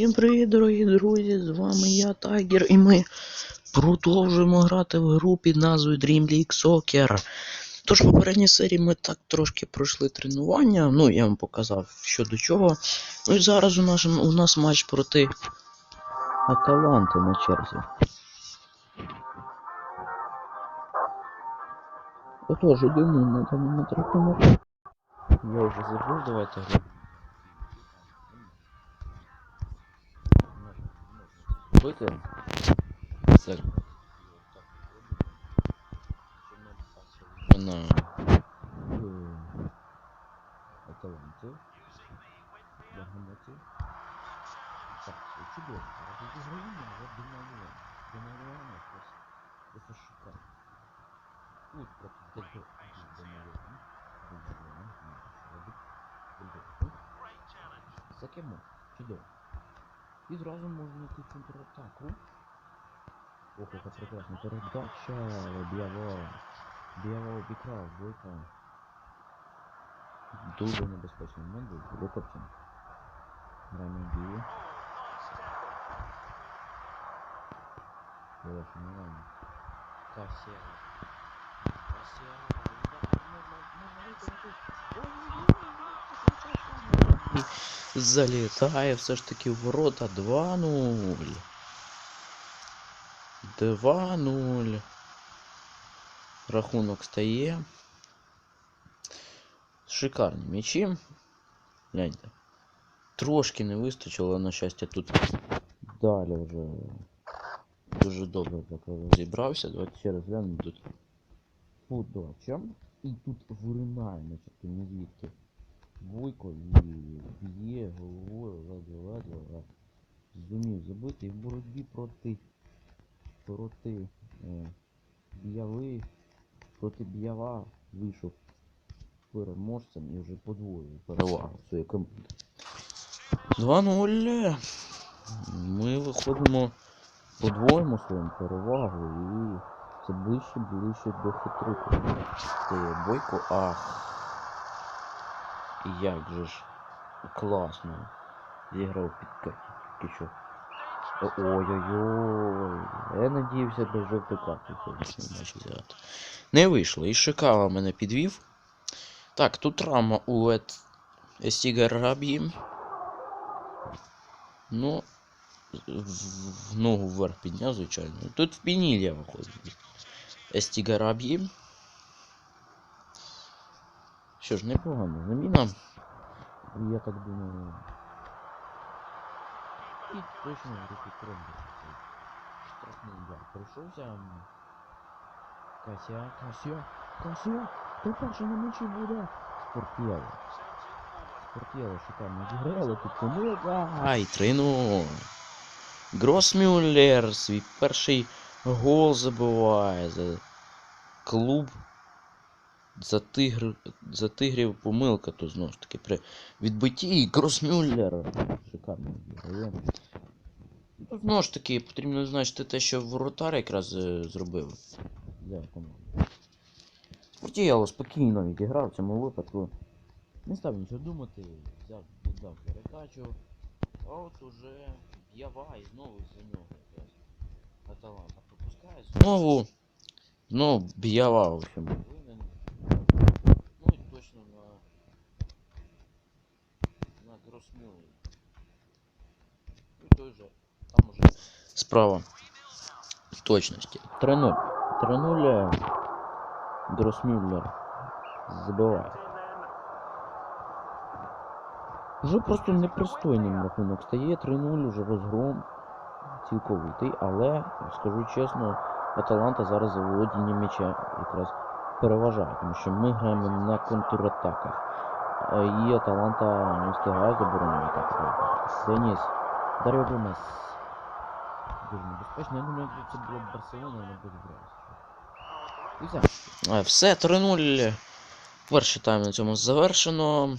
Всім привіт, дорогі друзі! З вами я, Тайгер, і ми продовжуємо грати в гру під назвою Dream League Soccer. Тож, в попередній серії ми так трошки пройшли тренування. Ну, я вам показав що до чого. Ну і зараз у нас, у нас матч проти Аталанти на черзі. Отож, йдемо на даному рахунок. Я вже забув, давайте гру. Бити. Це. На Аталанти. Багамоті. Так, чудово. Зараз відіграємо, вже Динамо. Динамо якраз. Це шикарно. Тут проти Динамо. Закимо. Чудово. І зразу можна йти в контратаку. Ох, яка прекрасна передача. Б'яво. Б'яво обікрав, бойко. Дуже небезпечний момент був. Викопчен. Граємо дію. Завершено граємо. Касія. Касія. Залітає все ж таки в ворота 2-0. 2-0. Рахунок стає. Шикарні м'ячі. Гляньте. Трошки не вистачило, на щастя, тут далі вже дуже добре так розібрався. Давайте ще раз глянемо тут подача. І тут виринає, начебто, не звідки. Вуйко і б'є головою ледве-ледве. Зумів забити і в боротьбі проти проти е, б'яви, проти б'ява вийшов переможцем і вже подвоює перевагу своєї команди. 2-0. Ми виходимо, подвоїмо свою перевагу і все ближче ближче до хитрику. Це бойко, Як же ж класно зіграв під що. Ой-ой-ой. Я надіявся без жовтої взяти. Не вийшло. І Шикава мене підвів. Так, тут травма у Ет... Естігар Рабі. Ну, в, ногу вверх підняв, звичайно. Тут в Пінілія виходить. Естігар Рабі. Що ж, непогано. Заміна. Я так думаю. І точно руки кромби. Штрафний удар прийшовся. Кася, Кася, Кася, хто перший на м'ячі буде? Спортєво. Спортєво шикарно зіграло, тут помилка. Ай, 3-0. Гросмюллер свій перший гол забиває за клуб. За тигр, за тигрів помилка тут знову ж таки при відбитті і Гросмюллер. Шикарно. Ну, Знову ж таки, потрібно значити те, що воротар якраз е, зробив для команди. Спортіяло спокійно відіграв в цьому випадку. Не став нічого думати, взяв, віддав передачу. А от уже Ява і знову за нього якраз Аталанта пропускає. Знову. Знову Б'ява, в общем, точно на. На Гросмюлі. І той же. Там уже справа точності. 3-0. 3-0 Гросмюллер забиває. Вже просто непристойним рахунок стає 3-0, уже розгром цілковитий, але, скажу чесно, Аталанта зараз за володіння м'яча якраз переважає, тому що ми граємо на контратаках. Е, І Аталанта не встигає заборонити так. Деніс, Дар'о Гомес. Дуже небезпечно. Я думаю, якби це було Барселона, вона б відбралася. І все. Е, Все, 3-0. Перший тайм на цьому завершено.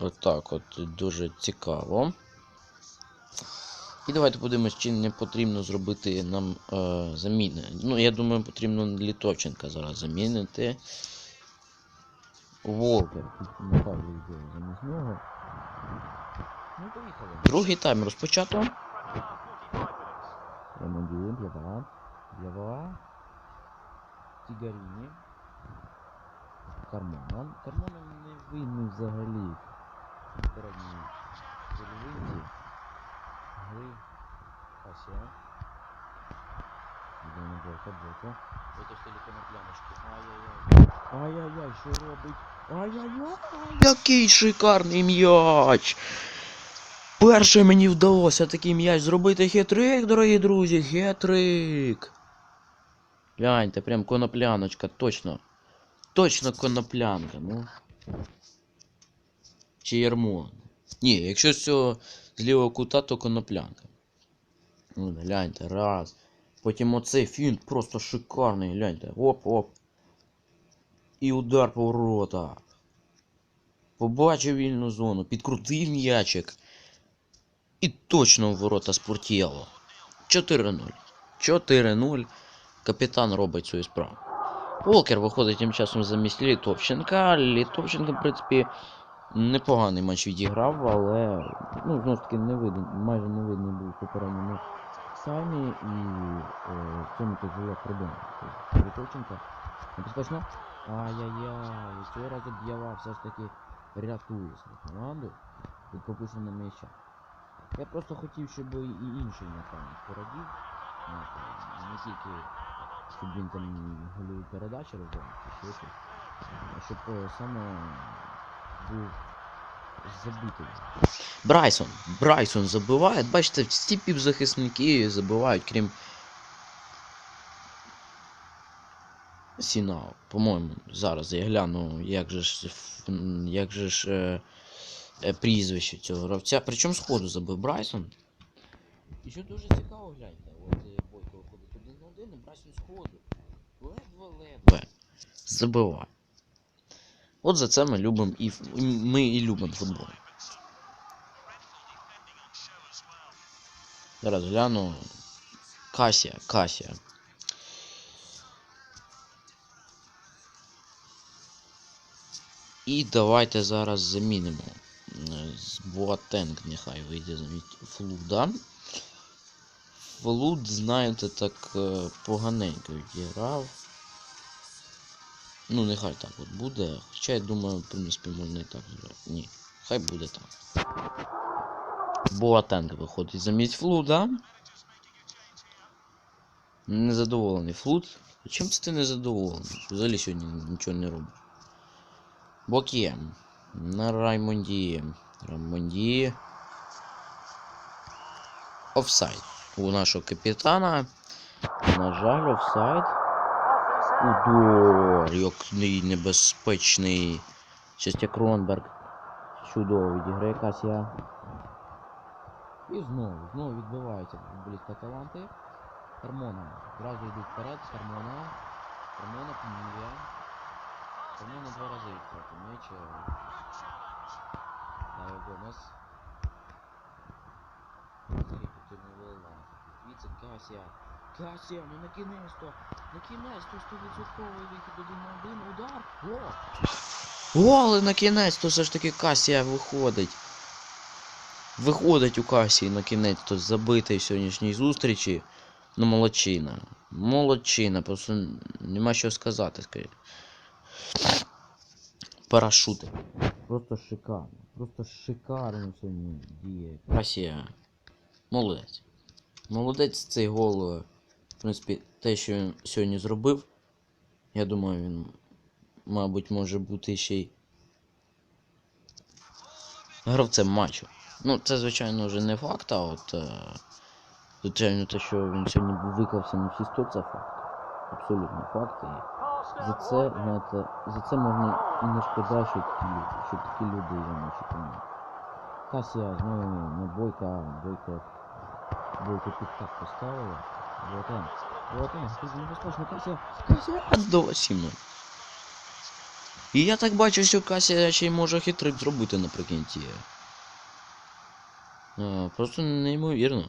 Отак от дуже цікаво. І давайте подивимось, чи не потрібно зробити нам е, заміни. Ну, я думаю, потрібно Літовченка зараз замінити. Волкер. Ну. Другий тайм розпочато. Ремонтуємо, Б'ява. Б'ява. Тігаріні. Карман. Карман не винний взагалі. в Гри. Касія. Йде на блока, блока. Витягли конопляночки. Ай-яй-яй. Ай-яй-яй, що робить? Ай-яй-яй. Який шикарний м'яч! Перше мені вдалося такий м'яч зробити хитрик, дорогі друзі, хитрик. Гляньте, прям конопляночка, точно. Точно коноплянка, ну. Чи ярмо. Ні, якщо з цього з лівого кута, то коноплянка. Ну, гляньте, раз. Потім оцей фінт просто шикарний, гляньте. Оп-оп. І удар по воротах. Побачив вільну зону, підкрутив м'ячик. І точно в ворота спортіло. 4-0. 4-0. Капітан робить свою справу. Волкер виходить тим часом замість Літовченка. Літовченко, в принципі, непоганий матч відіграв, але ну, знову ж таки не видно, майже не видно був в попередньому самі і е, в цьому тут була проблема. Тобто Літовченко небезпечно. Ай-яй-яй, цього разу Б'ява все ж таки рятує свою команду від пропущеного м'яча. Я просто хотів, щоб і інший напевно порадів. Не тільки щоб він там гольові передачі робив. А щоб е, саме був забитий. Брайсон. Брайсон забиває. Бачите, всі півзахисники забивають, крім. Сінау. По-моєму, зараз я гляну, як же ж. Як же ж. Е, е, прізвище цього гравця. Причому сходу забив Брайсон. І що дуже цікаво, гляньте, от е, Бойко виходить один на один, і Брайсон сходу. Ледве-ледве. Забиває. От за це ми любимо і ми і любимо футбол. Зараз гляну. Касія, Касія. І давайте зараз замінимо. Е, з Буатенк нехай вийде замість Флуда. Флуд, знаєте, так е, поганенько відіграв. Ну, нехай так от буде. Хоча я думаю, в принципі, можна і так зробити. Ні, хай буде так. Буатенк виходить замість Флуда. Незадоволений Флуд. Чим ти незадоволений? Взагалі сьогодні нічого не робиш. Бокєм. На Раймонді. Раймонді. Офсайд. У нашого капітана. На жаль, офсайд. Удар, який небезпечний. Щастя Кронберг. Чудово відіграє Касія. І знову, знову відбиваються футболісти Аталанти. Кармона. Зразу йдуть вперед. Кармона. Кармона поміє. Кармона два рази втратив м'яч. Давай Гомес. Скільки Касія. Касія, ну на кінець-то. На кінець-то 100% вихід один на один. Удар. Гол. Гол, і на кінець-то все ж таки Касія виходить. Виходить у Касії на кінець-то забитий в сьогоднішній зустрічі. Ну, молодчина. Молодчина, просто нема що сказати, скажіть. Парашути. Просто шикарно. Просто шикарно сьогодні діє. Касія. Молодець. Молодець цей гол. Принципі, те, що він сьогодні зробив. Я думаю, він, мабуть, може бути ще й гравцем матчу. Ну, це, звичайно, вже не факт, а от. Е, звичайно, те, що він сьогодні виклався на всі 100, це факт. Абсолютно факт. І за це, знаєте, за це можна і не шкода, що такі люди, що такі люди є в нашій команді. Касія знову на бойка, бойка, бойка під так поставила. Ботан. Ботан, ти небезпечно, Касія. Касія до 7 І я так бачу, що Касія ще й може хитрик зробити наприкінці. А, просто неймовірно.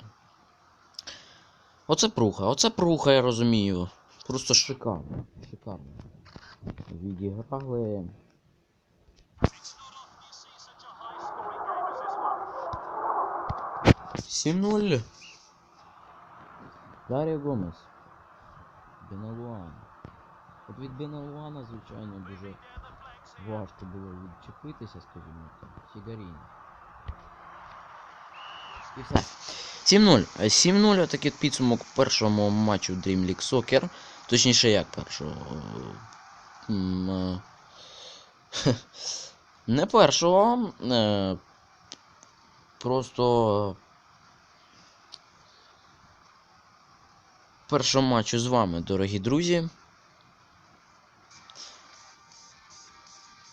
Оце пруха, оце пруха, я розумію. Просто шикарно. Шикарно. Відіграли. 7-0. Дар'я Гомес. Беналуан. От від Беналуана, звичайно, дуже важко було відчепитися, скажімо так. Фігаріні. І все. 7-0. Е, 7-0 отакий підсумок першому матчу Dream League Soccer. Точніше, як першого. Е, Не першого. е, Просто першого матчу з вами, дорогі друзі.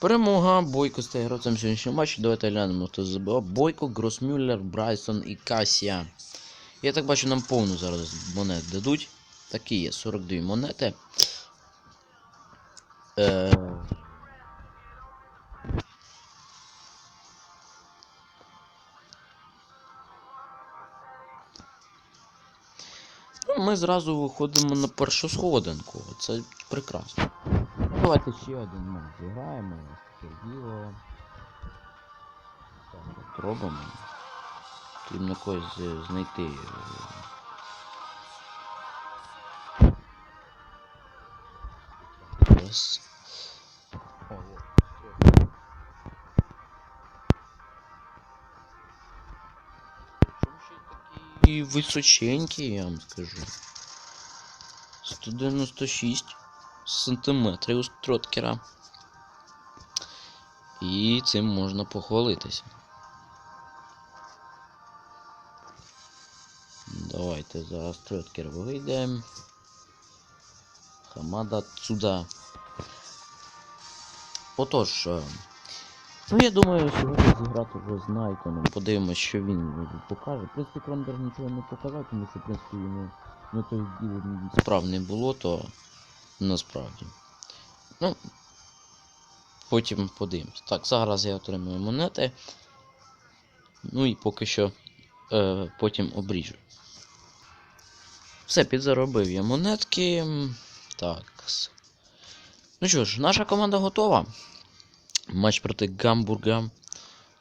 Перемога. Бойко стає гравцем сьогоднішнього матчу. Давайте глянемо, хто забив. Бойко, Гросмюллер, Брайсон і Касія. Я так бачу, нам повну зараз монет дадуть. Такі є, 42 монети. Е... Ми зразу виходимо на першу сходинку. Це прекрасно. Давайте ще один матч зіграємо. Діло. Так, от робимо. Потрібно когось знайти. е, такий височенький, я вам скажу. 196 сантиметрів у строткера. І цим можна похвалитися. Давайте зараз троткер вийде. Хамада Цуда. Отож. Ну, я думаю, сьогодні зіграти вже з Найтоном. Подивимось, що він покаже. В принципі, Крондер нічого не показав, тому що, в принципі, йому на той діло справ не було, то насправді. Ну, потім подивимось. Так, зараз я отримую монети. Ну і поки що е, потім обріжу. Все, підзаробив я монетки. Так. Ну що ж, наша команда готова. Матч проти Гамбурга.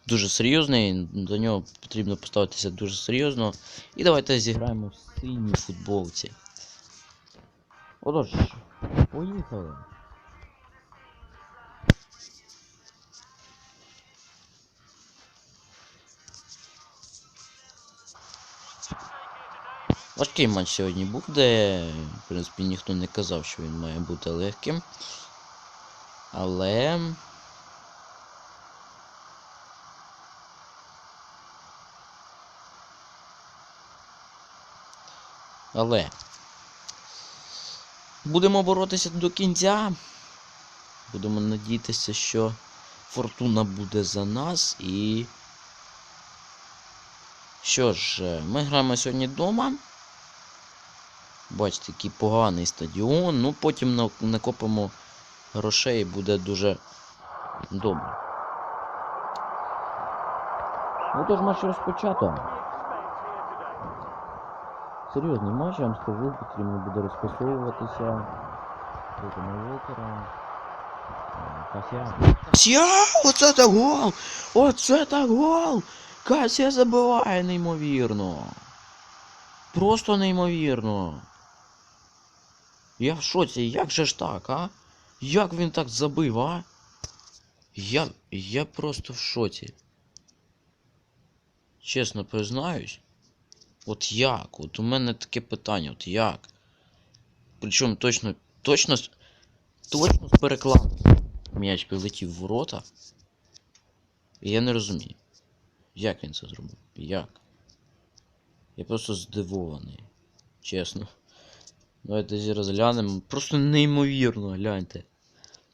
Дуже серйозний, до нього потрібно поставитися дуже серйозно. І давайте зіграємо в синій футболці. Отож, поїхали. Важкий матч сьогодні буде. В принципі, ніхто не казав, що він має бути легким. Але. Але. Будемо боротися до кінця. Будемо надіятися, що фортуна буде за нас і. Що ж, ми граємо сьогодні вдома. Бачите, який поганий стадіон. Ну, потім накопимо грошей і буде дуже добре. Отож, матч розпочато. Серйозний матч, я вам скажу, потрібно буде розпасовуватися. Касія. Касія! Оце так гол! Оце так гол! Касія забиває неймовірно. Просто неймовірно. Я в шоці, як же ж так, а? Як він так забив, а? Я. Я просто в шоці. Чесно признаюсь. От як? От у мене таке питання, от як? Причому точно, точно, точно з перекладу. М'яч прилетів в ворота. І я не розумію. Як він це зробив? Як? Я просто здивований. Чесно. Давайте зі розглянемо. Просто неймовірно, гляньте.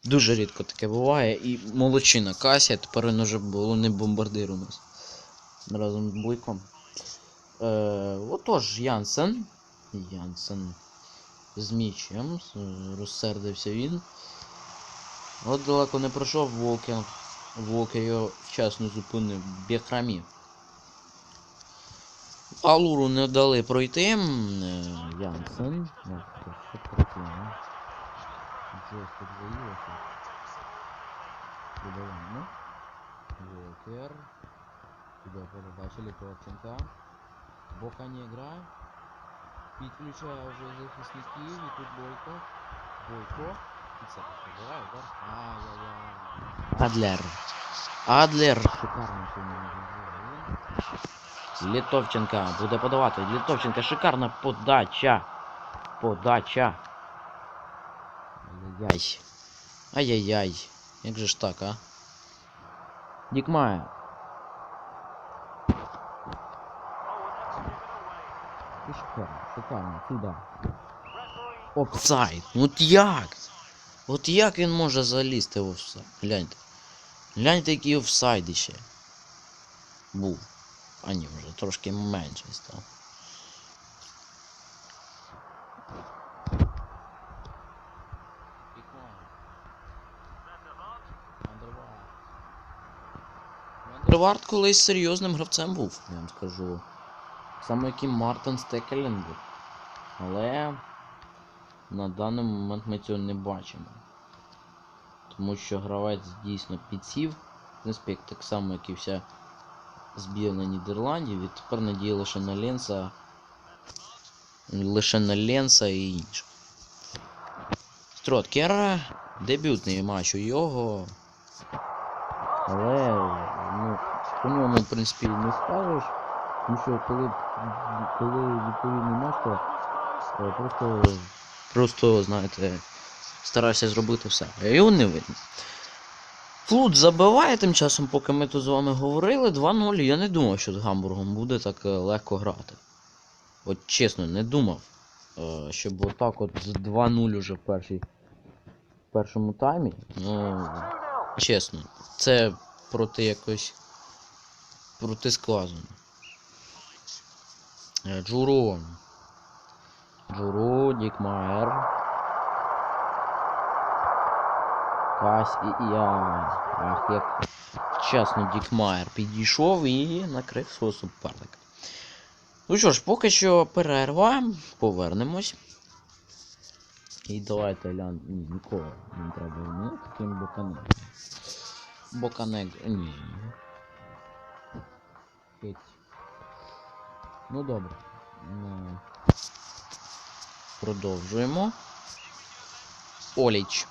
Дуже рідко таке буває. І молодчина Кася, тепер він уже головний бомбардир у нас. Разом з Буйком. Е, отож, Янсен. Янсен з мічем. Розсердився він. От далеко не пройшов Волкер. Волкер його вчасно зупинив. Бехрамі. Алуру не дали пройти. е, Янсен. Ну, заїлося. Волкер. Сюди передача Літовченка. Бока не грає. Підключає вже захисників і тут Бойко. Бойко. І це пробиває удар. Ай-яй-яй. Адлер. Адлер. Шикарно сьогодні він. Літовченка буде подавати. Літовченка шикарна подача. Подача. Ай-яй-яй. Ай-яй-яй. Як же ж так, а? Дікмає. І Шикарно, шикарно, сюди. Офсайд. От як? От як він може залізти в офсайд? Гляньте. Гляньте, який офсайд іще. Був. А ні, вже трошки менший став. Вандервард колись серйозним гравцем був, я вам скажу. Саме як і Мартин Стекеленбург. Але на даний момент ми цього не бачимо. Тому що гравець дійсно підсів. В принципі, так само, як і вся збірна Нідерландів. І тепер надія лише на Ленса. Лише на Ленса і інших. Строткер. Дебютний матч у його. Але ну, по ньому, в принципі, не скажеш. Тому що коли, коли відповідний матч, е, просто, просто, знаєте, старався зробити все. А його не видно. Флут забиває тим часом, поки ми тут з вами говорили, 2-0. Я не думав, що з Гамбургом буде так е, легко грати. От чесно, не думав. е, Щоб отак от з 2-0 уже в першій, в першому таймі. Ну, чесно, це проти якось. проти складу. Е, Джуро. Джуро, Дікмаєр. Кась і я. Ах, як вчасно Дікмаєр підійшов і накрив свого суперника. Ну що ж, поки що перерва. Повернемось. І давайте лян. Ні, нікого не треба ну, таким боканем. Боканег. Ні. Геть. Ну добре. Продовжуємо. Оліч.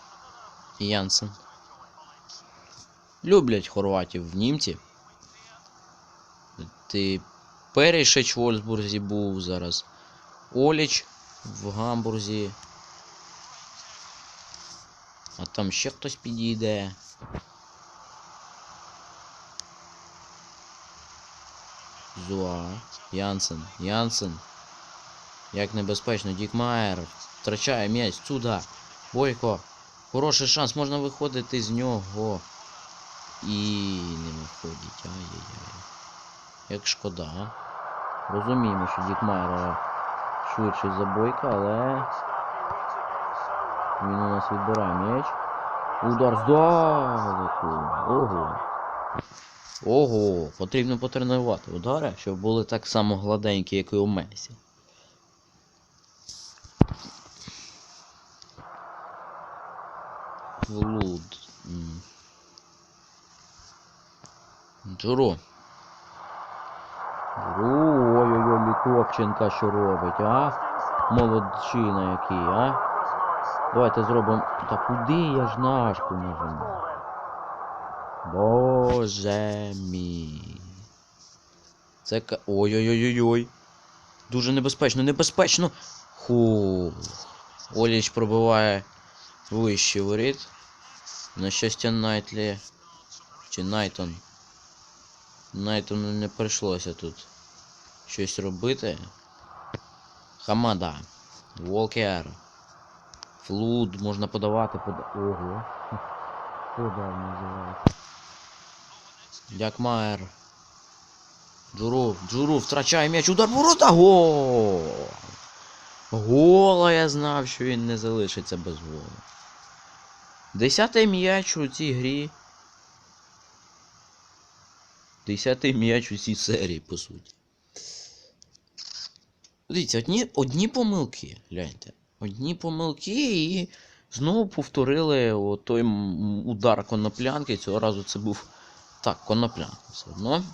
Янсен. Люблять хорватів в німці. Ти Перішич в Вольсбурзі був зараз. Оліч в Гамбурзі. А там ще хтось підійде. Зуа. Янсен. Янсен. Як небезпечно. Дікмаєр. Втрачає м'яч. Сюди. Бойко. Хороший шанс. Можна виходити з нього. І не виходить. Ай-яй-яй. Як шкода. Розуміємо, що Дікмаєр швидший за Бойка, але. Він у нас відбирає м'яч. Удар здалеку. Ого. Ого, потрібно потренувати удари, щоб були так само гладенькі, як і у Месі. Влуд. Джуро. Ой-ой-ой, Літовченка що робить, а? Молодчина який, а? Давайте зробимо. Та куди я ж нажку нажимаю? Боже мій. Це ка. Ой-ой-ой-ой-ой. Дуже небезпечно, небезпечно. Ху. Оліч пробиває вище воріт. На щастя, Найтлі. Чи Найтон. Найтону не прийшлося тут щось робити. Хамада. Волкер. Флуд можна подавати под... Ого. Удар називається. Дякмаєр. Джуру, Джуру втрачає м'яч, удар ворота. Гол! Гола я знав, що він не залишиться без голу. Десятий м'яч у цій грі. Десятий м'яч у цій серії, по суті. Дивіться, одні, одні помилки, гляньте. Одні помилки і знову повторили той удар коноплянки. Цього разу це був так, коноплянка все одно.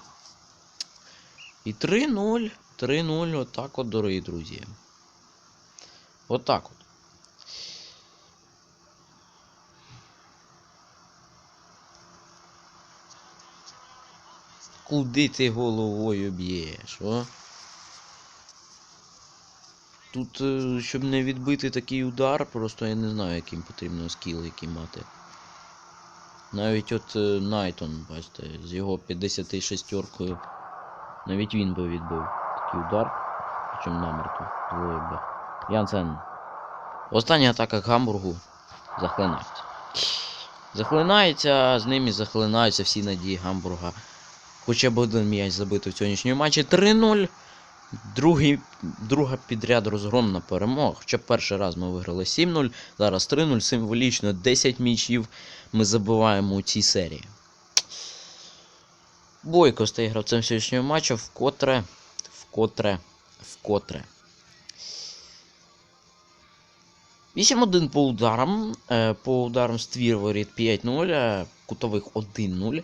І 3-0. 3-0, отак от, дорогі друзі. Отак от. Куди ти головою б'єш, о? Тут, е, щоб не відбити такий удар, просто я не знаю, яким потрібно скіл який мати. Навіть от е, Найтон, бачите, з його 56-оркою. Навіть він би відбив такий удар. Причому. Двоє би. Янсен. Остання атака Гамбургу захлинається. Захлинається, з ними захлинаються всі надії Гамбурга. Хоча б один м'яч забити в сьогоднішньому матчі 3-0. Другий, друга підряд розгромна перемога. Хоча перший раз ми виграли 7-0, зараз 3-0, символічно 10 м'ячів ми забиваємо у цій серії. Бойко стає гравцем сьогоднішнього матчу, вкотре, вкотре, вкотре. 8-1 по ударам. е, По ударам ствір воріт 5-0, е, кутових 1-0.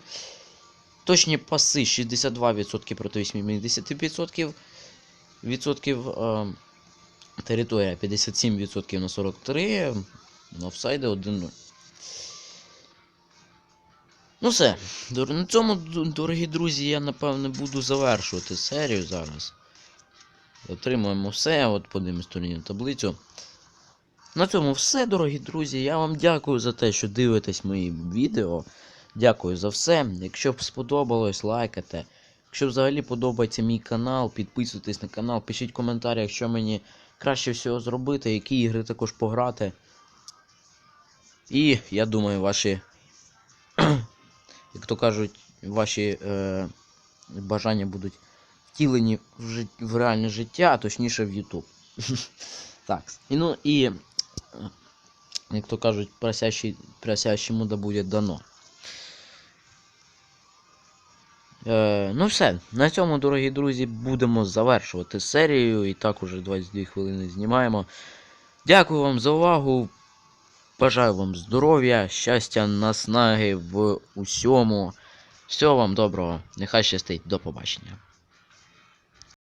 Точні паси 62% проти 80%. Відсотків е, територія 57% на 43. Офсайди 1-0. Ну все. На цьому, дорогі друзі, я напевне буду завершувати серію зараз. Отримуємо все, от подивимось турнірну таблицю. На цьому все, дорогі друзі. Я вам дякую за те, що дивитесь мої відео. Дякую за все. Якщо б сподобалось, лайкайте. Якщо взагалі подобається мій канал, підписуйтесь на канал, пишіть в коментарях, що мені краще всього зробити, які ігри також пограти. І я думаю, ваші, як то кажуть, ваші е, бажання будуть втілені в, жит... в реальне життя, а точніше в YouTube. Так. І, ну і, е, як то кажуть, просящий, просящему да буде дано. Е, ну все, на цьому, дорогі друзі, будемо завершувати серію. І так уже 22 хвилини знімаємо. Дякую вам за увагу. Бажаю вам здоров'я, щастя, наснаги в усьому. Всього вам доброго. Нехай щастить. До побачення.